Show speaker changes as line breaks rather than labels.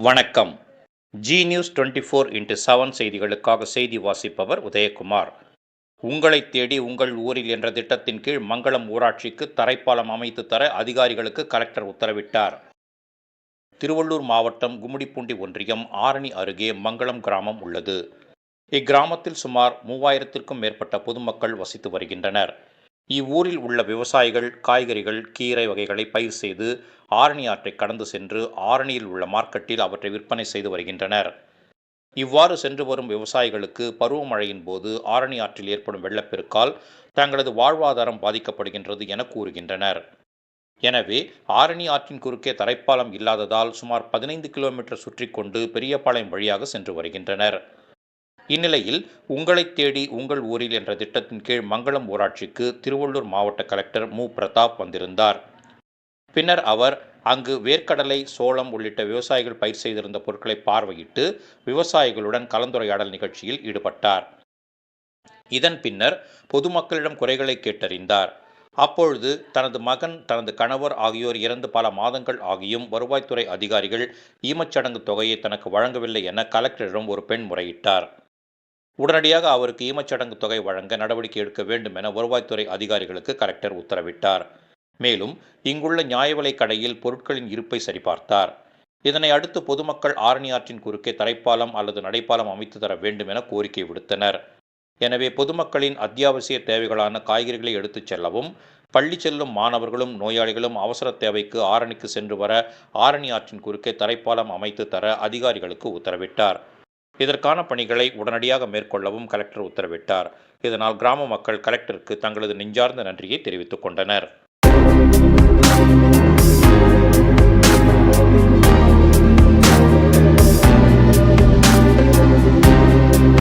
வணக்கம். Zee News twenty four into seven செய்திகளுக்காக செய்தி வாசிப்பவர் உதயகுமார். உங்களை தேடி உங்கள் ஊரில் என்ற திட்டத்தின் கீழ் மங்களம் ஊராட்சிக்கு தரைப்பாலம் அமைத்து தர அதிகாரிகளுக்கு கலெக்டர் உத்தரவிட்டார். திருவள்ளூர் மாவட்டம் கும்மிடிப்பூண்டி ஒன்றியம் ஆரணி அருகே மங்களம் கிராமம் உள்ளது. இக்கிராமத்தில் சுமார் மூவாயிரத்திற்கும் மேற்பட்ட பொதுமக்கள் வசித்து வருகின்றனர். இவ்வூரில் உள்ள விவசாயிகள் காய்கறிகள் கீரை வகைகளை பயிர் செய்து ஆரணி ஆற்றை கடந்து சென்று ஆரணியில் உள்ள மார்க்கெட்டில் அவற்றை விற்பனை செய்து வருகின்றனர். இவ்வாறு சென்று வரும் விவசாயிகளுக்கு பருவமழையின் போது ஆரணி ஆற்றில் ஏற்படும் வெள்ளப்பெருக்கால் தங்களது வாழ்வாதாரம் பாதிக்கப்படுகின்றது என கூறுகின்றனர். எனவே ஆரணி ஆற்றின் குறுக்கே தரைப்பாலம் இல்லாததால் சுமார் பதினைந்து கிலோமீட்டர் சுற்றி கொண்டு பெரியபாளையம் வழியாக சென்று வருகின்றனர். இந்நிலையில் உங்களை தேடி உங்கள் ஊரில் என்ற திட்டத்தின் கீழ் மங்களம் ஊராட்சிக்கு திருவள்ளூர் மாவட்ட கலெக்டர் மு. பிரதாப் வந்திருந்தார். பின்னர் அவர் அங்கு வேர்க்கடலை சோளம் உள்ளிட்ட விவசாயிகள் பயிர் செய்திருந்த பொருட்களை பார்வையிட்டு விவசாயிகளுடன் கலந்துரையாடல் நிகழ்ச்சியில் ஈடுபட்டார். இதன் பின்னர் பொதுமக்களிடம் குறைகளை கேட்டறிந்தார். அப்பொழுது தனது மகன் தனது கணவர் ஆகியோர் இறந்து பல மாதங்கள் ஆகியும் வருவாய்த்துறை அதிகாரிகள் ஈமச்சடங்கு தொகையை தனக்கு வழங்கவில்லை என கலெக்டரிடம் ஒரு பெண் முறையிட்டார். உடனடியாக அவருக்கு ஈமச்சடங்கு தொகை வழங்க நடவடிக்கை எடுக்க வேண்டும் என வருவாய்த்துறை அதிகாரிகளுக்கு கலெக்டர் உத்தரவிட்டார். மேலும் இங்குள்ள நியாய விலைக் கடையில் பொருட்களின் இருப்பை சரிபார்த்தார். இதனை அடுத்து பொதுமக்கள் ஆரணி ஆற்றின் குறுக்கே தரைப்பாலம் அல்லது நடைப்பாலம் அமைத்து தர வேண்டும் என கோரிக்கை விடுத்தனர். எனவே பொதுமக்களின் அத்தியாவசிய தேவைகளான காய்கறிகளை எடுத்துச் செல்லவும் பள்ளி செல்லும் மாணவர்களும் நோயாளிகளும் அவசர தேவைக்கு ஆரணிக்கு சென்று வர ஆரணி ஆற்றின் குறுக்கே தரைப்பாலம் அமைத்து தர அதிகாரிகளுக்கு உத்தரவிட்டார். இதற்கான பணிகளை உடனடியாக மேற்கொள்ளவும் கலெக்டர் உத்தரவிட்டார். இதனால் கிராம மக்கள் கலெக்டருக்கு தங்களது நெஞ்சார்ந்த நன்றியை தெரிவித்துக் கொண்டனர்.